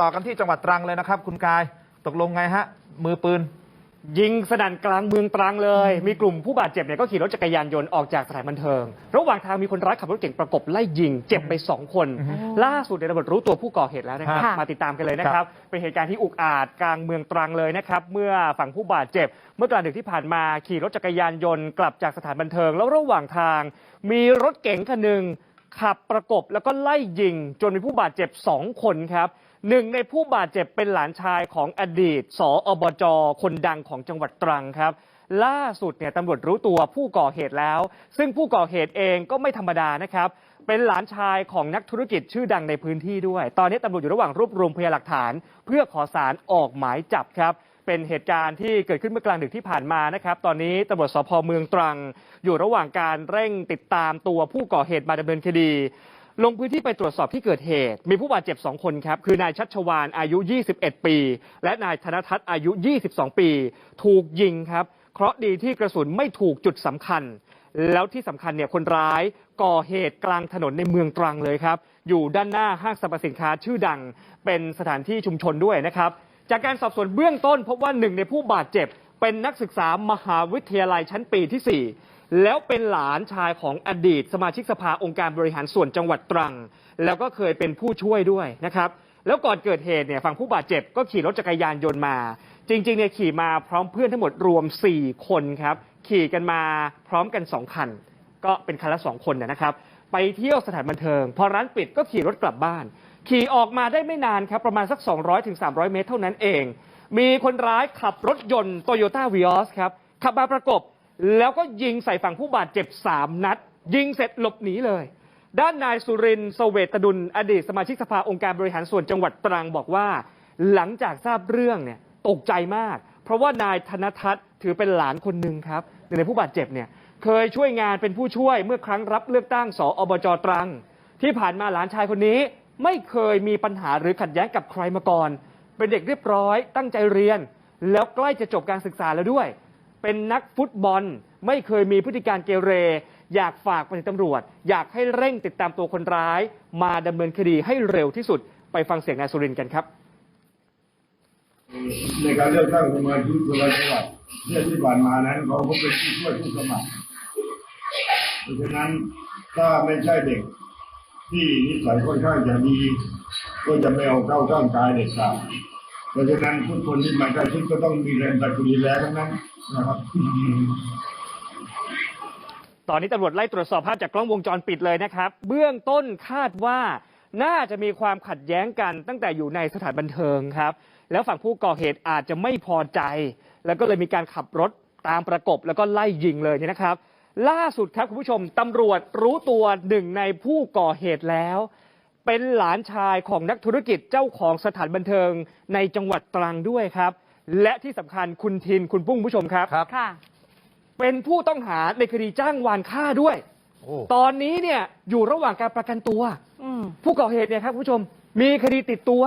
ต่อกันที่จังหวัดตรังเลยนะครับ คุณกายตกลงไงฮะ มือปืน ยิงสนั่นกลางเมืองตรังเลย มีกลุ่มผู้บาดเจ็บเนี่ยก็ขี่รถจักรยานยนต์ออกจากสถานบันเทิง ระหว่างทางมีคนร้ายขับรถเก่งประกบไล่ยิง เจ็บไปสองคนอือฮึล่าสุดในยตำรวจรู้ตัวผู้ก่อเหตุแล้วนะครับค่ะมาติดตามกันเลยนะครับ เป็นเหตุการณ์ที่อุกอาจกลางเมืองตรังเลยนะครับ เมื่อฝั่งผู้บาดเจ็บ เมื่อกลางดึกที่ผ่านมาขี่รถจักรยานยนต์กลับจากสถานบันเทิง แล้วระหว่างทาง มีรถเก๋งคันหนึ่งขับประกบแล้วก็ไล่ยิง จนมีผู้บาดเจ็บสองคนครับ หนึ่งในผู้บาดเจ็บเป็นหลานชายของอดีต สอบจ คนดังของจังหวัดตรังครับ ล่าสุดเนี่ยตำรวจรู้ตัวผู้ก่อเหตุแล้ว ซึ่งผู้ก่อเหตุเองก็ไม่ธรรมดานะครับ เป็นหลานชายของนักธุรกิจชื่อดังในพื้นที่ด้วย ตอนนี้ตำรวจอยู่ระหว่างรวบรวมพยานหลักฐาน เพื่อขอสารออกหมายจับครับเป็นเหตุการณ์ที่เกิดขึ้นเมื่อกลางดึกที่ผ่านมานะครับ ตอนนี้ตำรวจสพเมืองตรัง อยู่ระหว่างการเร่งติดตามตัวผู้ก่อเหตุมาดำเนินคดี ลงพื้นที่ไปตรวจสอบที่เกิดเหตุ มีผู้บาดเจ็บ 2 คนครับ คือนายชัชวานอายุ 21 ปี และนายธนทัศน์อายุ 22 ปี ถูกยิงครับ เคราะดีที่กระสุนไม่ถูกจุดสำคัญ แล้วที่สำคัญเนี่ยคนร้ายก่อเหตุกลางถนนในเมืองตรังเลยครับ อยู่ด้านหน้าห้างสรรพสินค้าชื่อดัง เป็นสถานที่ชุมชนด้วยนะครับ จากการสอบสวนเบื้องต้น พบว่าหนึ่งในผู้บาดเจ็บ เป็นนักศึกษามหาวิทยาลัยชั้นปีที่ 4 แล้วเป็นหลานชายของอดีต สมาชิกสภาองค์การบริหารส่วนจังหวัดตรัง แล้วก็เคยเป็นผู้ช่วยด้วยนะครับ แล้วก่อนเกิดเหตุเนี่ยฝั่งผู้บาดเจ็บก็ขี่รถจักรยานยนต์มา จริงๆเนี่ยขี่มาพร้อมเพื่อนทั้งหมดรวม 4 คนครับ ขี่กันมาพร้อมกัน 2 คัน ก็เป็นคันละ 2 คนนะนะครับ ไปเที่ยวสถานบันเทิง พอร้านปิดก็ขี่รถกลับบ้าน ขี่ออกมาได้ไม่นานครับประมาณสัก 200-300ถึง300เมตรเท่านั้นเอง มีคนร้ายขับรถยนต์โตโยต้าวีออสครับขับมาประกบ แล้วก็ยิงใส่ฝั่งผู้บาดเจ็บ3นัด ยิงเสร็จหลบหนีเลย ด้านนายสุรินทร์เสเวตดุลอดีตสมาชิกสภาองค์การบริหารส่วนจังหวัดตรังบอกว่า หลังจากทราบเรื่องเนี่ยตกใจมาก เพราะว่านายธนทัศน์ถือเป็นหลานคนหนึ่งครับในผู้บาดเจ็บเนี่ยเคยช่วยงานเป็นผู้ช่วยเมื่อครั้งรับเลือกตั้งสอบจตรัง ที่ผ่านมาหลานชายคนนี้ ไม่เคยมีปัญหาหรือขัดแย้งกับใครมาก่อน เป็นเด็กเรียบร้อยตั้งใจเรียน แล้วใกล้จะจบการศึกษาแล้วด้วย เป็นนักฟุตบอล ไม่เคยมีพฤติการเกเร อยากฝากไปถึงตำรวจ อยากให้เร่งติดตามตัวคนร้าย มาดำเนินคดีให้เร็วที่สุดไปฟังเสียงนายสุรินทร์กันครับ ในการเลือกตั้งสมาชิกสภาจังหวัดเนี่ยที่ผ่านมานั้นเขาก็เป็นผู้ช่วยผู้สมัครเพราะฉะนั้นถ้าไม่ใช่เด็ก ที่นิสัยค่อนข้างจะดีก็จะไม่เอาเข้าข้างกายเด็กขาด เพราะฉะนั้นทุกคนที่มาใกล้ชิดก็ต้องมีแรงตะกุดีแล้วทั้งนั้นนะครับตอนนี้ตำรวจไล่ตรวจสอบภาพจากกล้องวงจรปิดเลยนะครับ เบื้องต้นคาดว่าน่าจะมีความขัดแย้งกันตั้งแต่อยู่ในสถานบันเทิงครับ แล้วฝั่งผู้ก่อเหตุอาจจะไม่พอใจ แล้วก็เลยมีการขับรถตามประกบแล้วก็ไล่ยิงเลยเนี่ยนะครับ ล่าสุดครับคุณผู้ชมตำรวจรู้ตัวหนึ่งในผู้ก่อเหตุแล้ว เป็นหลานชายของนักธุรกิจเจ้าของสถานบันเทิงในจังหวัดตรังด้วยครับ และที่สำคัญคุณทินคุณปุ้งผู้ชมครับ ครับ ค่ะ เป็นผู้ต้องหาในคดีจ้างวานฆ่าด้วย โอ้ตอนนี้เนี่ยอยู่ระหว่างการประกันตัว อืม ผู้ก่อเหตุเนี่ยครับคุณผู้ชมมีคดีติดตัว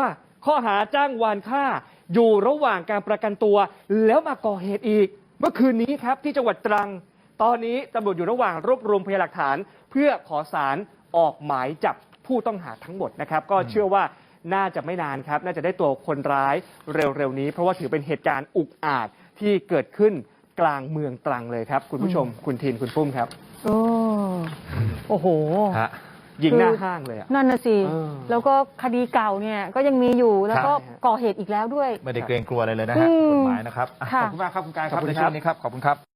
ข้อหาจ้างวานฆ่า อยู่ระหว่างการประกันตัว แล้วมาก่อเหตุอีก เมื่อคืนนี้ครับที่จังหวัดตรัง ตอนนี้ตำรวจอยู่ระหว่างรวบรวมพยานหลักฐาน เพื่อขอสารออกหมายจับ ผู้ต้องหาทั้งหมดนะครับ ก็เชื่อว่าน่าจะไม่นานครับ น่าจะได้ตัวคนร้ายเร็วๆนี้ เพราะว่าถือเป็นเหตุการณ์อุกอาจที่เกิดขึ้นกลางเมืองตรังเลยครับ คุณผู้ชม คุณทินคุณปุ้มครับ โอ้โอ้โหฮะ ยิงหน้าคือห้างเลยอะ นั่นน่ะสิเออ แล้วก็คดีเก่าเนี่ยก็ยังมีอยู่แล้วก็ใช่ฮะก่อเหตุอีกแล้วด้วย ไม่ได้เกรงกลัวอะไรเลยนะฮะอืมกฎหมายนะครับอะค่ะ ขอบคุณมากครับคุณกายคขรัอบบคุณในครับช่วงนี้ครับ ขอบคุณครับ